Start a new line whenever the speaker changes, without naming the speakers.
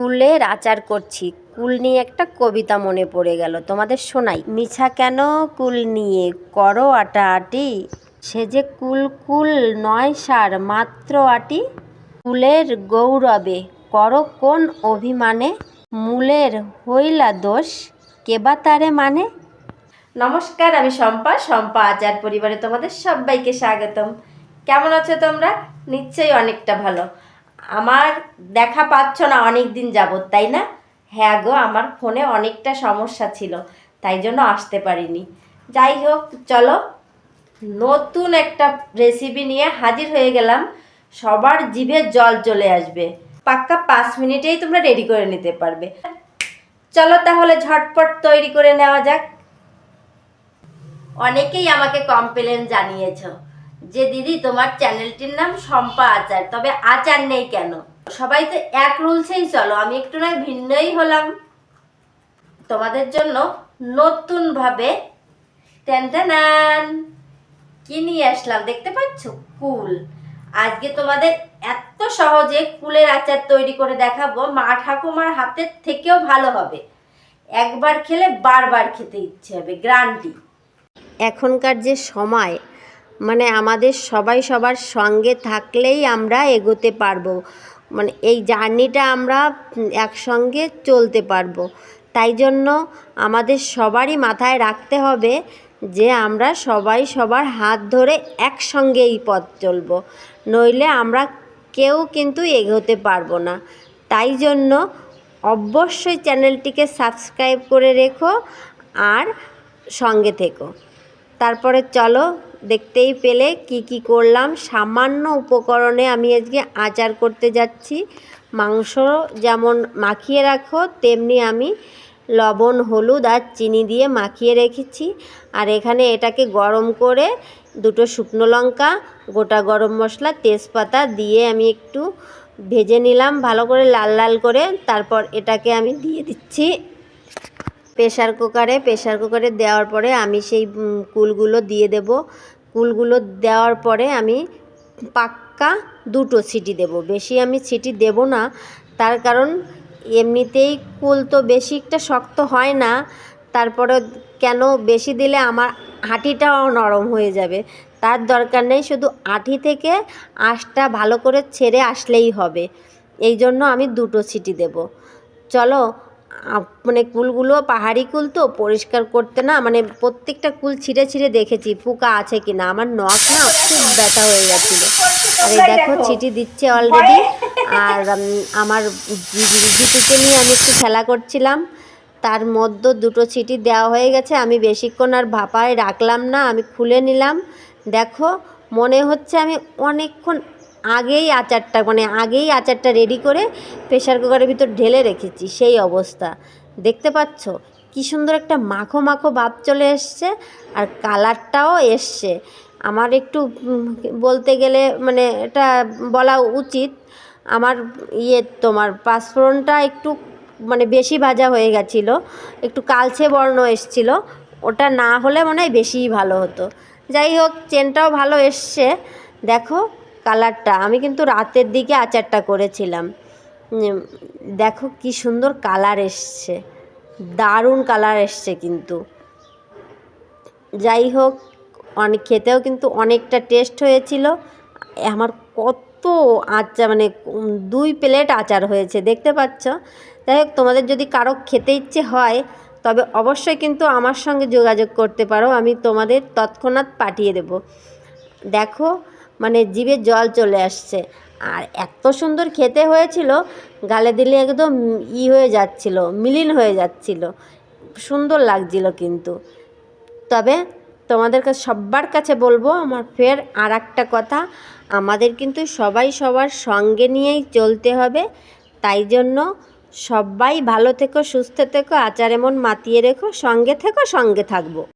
কুলের আচার করছি। কুল নিয়ে একটা কবিতা মনে পড়ে গেল। তোমাদের শোনাই। মিছা কেন কুল নিয়ে? করো আটা আটি। সে যে কুল কুল নয় সার, মাত্র আটি। কুলের গৌরবে। করো কোন অভিমানে? মূলের হইলা দোষ। কেবা তারে মানে? নমস্কার, আমি শম্পা। শম্পা আচার পরিবারে তোমাদের সবাইকে স্বাগতম। কেমন আছো তোমরা? নিশ্চয়ই অনেকটা ভালো। আমার দেখা পাচ্ছ না অনেক দিন যাবত তাই না? হ্যাঁ গো, আমার ফোনে অনেকটা সমস্যা ছিল, তাই জন্য আসতে পারিনি। যাই হোক, চলো। নতুন একটা রেসিপি নিয়ে হাজির হয়ে গেলাম। সবার জিভে জল চলে আসবে। পাক্কা পাঁচ মিনিটেই তোমরা রেডি করে নিতে পারবে। চলো তাহলে ঝটপট তৈরি করে নেওয়া যাক। অনেকেই আমাকে কমপ্লেন জানিয়েছ। যে দিদি, তোমার চ্যানেলটির নাম শম্পা আচার, তবে আচার নেই কেন? সবাই তো এক রুলসেই চলো, আমি একটু নয়, ভিন্নই হলাম। তোমাদের জন্য নতুনভাবে ট্যান কি নিয়ে আসলাম দেখতে পাচ্ছ? কুল। আজকে তোমাদের এত সহজে কুলের আচার তৈরি করে দেখাবো, মা ঠাকুমার হাতের থেকেও ভালো হবে। একবার খেলে বারবার খেতে ইচ্ছে হবে গ্রান্টি এখনকার যে সময় মানে আমাদের সবাই সবার সঙ্গে থাকলেই আমরা এগোতে পারব। মানে এই জার্নিটা আমরা একসঙ্গে চলতে পারব। তাই জন্য আমাদের সবারই মাথায় রাখতে হবে যে আমরা সবাই সবার হাত ধরে একসঙ্গে এই পথ চলবো। নইলে আমরা কেউ কিন্তু এগোতে পারব না। তাই জন্য অবশ্যই চ্যানেলটিকে সাবস্ক্রাইব করে রেখো আর সঙ্গে থেকো। তারপরে চলো দেখতেই পেলে কি কি করলাম। সামান্য উপকরণে আমি আজকে আচার করতে যাচ্ছি। মাংস যেমন মাখিয়ে রাখো, তেমনি আমি লবণ, হলুদ আর চিনি দিয়ে মাখিয়ে রেখেছি। আর এখানে এটাকে গরম করে দুটো শুকনো লঙ্কা, গোটা গরম মশলা, তেজপাতা দিয়ে আমি একটু ভেজে নিলাম। ভালো করে লাল লাল করে তারপর এটাকে আমি দিয়ে দিচ্ছি। প্রেশার কুকারে প্রেশার কুকারে দেওয়ার পরে আমি সেই কুলগুলো দিয়ে দেব। কুলগুলো দেওয়ার পরে আমি পাক্কা দুটো সিটি দেব। বেশি আমি সিটি দেব না। তার কারণ এমনিতেই কুল তো বেশি একটা শক্ত হয় না। তারপরে কেন বেশি দিলে আমার হাঁটিটাও নরম হয়ে যাবে। তার দরকার নেই, শুধু আঁটি থেকে আঁশটা ভালো করে ছেড়ে আসলেই হবে। এই জন্য আমি দুটো সিটি দেব। চলো মানে কুলগুলো পাহাড়ি কুল তো পরিষ্কার করতে না মানে প্রত্যেকটা কুল ছিঁড়ে ছিঁড়ে দেখেছি পোকা আছে কি না আমার নখ না খুব ব্যথা হয়ে গেছিল। আর এই দেখো ছিটি দিচ্ছে অলরেডি আর আমার ছিটি নিয়ে আমি একটু খেলা করছিলাম তার মধ্যে দুটো ছিটি দেওয়া হয়ে গেছে আমি বেশিক্ষণ আর ভাপায় রাখলাম না আমি খুলে নিলাম দেখো মনে হচ্ছে আমি অনেকক্ষণ আগেই আচারটা মানে আগেই আচারটা রেডি করে প্রেশার কুকারের ভিতর ঢেলে রেখেছি, সেই অবস্থা। দেখতে পাচ্ছ? কি সুন্দর একটা মাখো মাখো ভাব চলে এসছে আর কালারটাও এসছে। আমার একটু বলতে গেলে মানে এটা বলা উচিত, আমার ইয়ে তোমার পাঁচফোড়নটা একটু মানে বেশি ভাজা হয়ে গেছিল, একটু কালছে বর্ণ এসছিলো, ওটা না হলে মনে হয় বেশিই ভালো হতো। যাই হোক চেনটাও ভালো এসছে। দেখো কালারটা। আমি কিন্তু রাতের দিকে আচারটা করেছিলাম। দেখো কি সুন্দর কালার এসছে। দারুণ কালার এসছে কিন্তু। যাই হোক অনেক খেতেও কিন্তু অনেকটা টেস্ট হয়েছিল। আমার কত আচার মানে দুই প্লেট আচার হয়েছে, দেখতে পাচ্ছ? যাই হোক, তোমাদের যদি কারও খেতে ইচ্ছে হয়, তবে অবশ্যই কিন্তু আমার সঙ্গে যোগাযোগ করতে পারো। আমি তোমাদের তৎক্ষণাৎ পাঠিয়ে দেব। দেখো মানে জিভে জল চলে আসছে। আর এত সুন্দর খেতে হয়েছিল, গালে দিলে একদম ই হয়ে যাচ্ছিল, মিলিন হয়ে যাচ্ছিল। সুন্দর লাগছিল কিন্তু। তবে তোমাদের কাছে সবার কাছে বলব আমার ফের আর একটা কথা, আমাদের কিন্তু সবাই সবার সঙ্গে নিয়েই চলতে হবে। তাই জন্য সবাই ভালো থেকো, সুস্থ থেকো, আচার এমন মাতিয়ে রেখো, সঙ্গে থেকো, সঙ্গে থাকব।